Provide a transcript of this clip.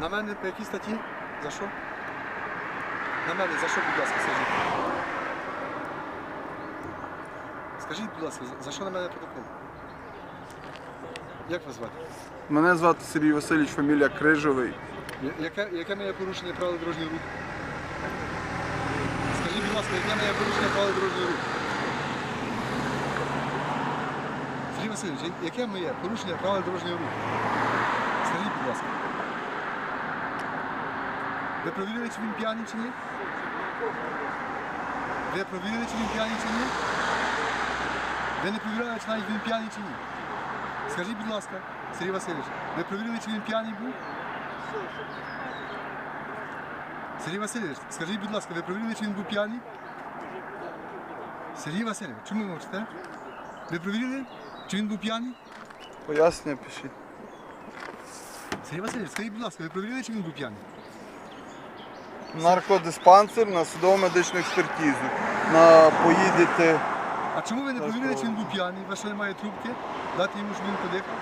На мене по якій статті? За що? На мене за що, будь ласка, скажіть? Скажіть, будь ласка, за- що на мене протокол? Як вас звати? Мене звати Сергій Васильович, фамілія Крижовий. Я- Яке, яке моє порушення правил дорожнього руху? Скажіть, будь ласка, яке моє порушення правил дорожнього руху? Сергій Васильович, я- яке моє порушення правил дорожнього руху? Скажіть, будь ласка. Ви провірили, чи він п'яний чи ні? Ви провірили, чи він п'яний чи ні? Ви не провіряли, чи навіть він п'яний чи ні? Скажіть, будь ласка, Сергій Васильович, ви провірили, чи він п'яний був? Сергій Васильович, скажіть, будь ласка, ви провірили, чи він був п'яний? Сергій Васильович, чому ви мовчите? Ви провірили, чи він був п'яний? Пояснення пишіть. Сергій Васильович, скажіть, будь ласка, ви провірили, чи він був п'яний? Наркодиспансер на судово-медичну експертизу. На поїдете. А чому ви не провірили, чи він був п'яний? ви що немає трубки? Дати йому, щоб він подихав?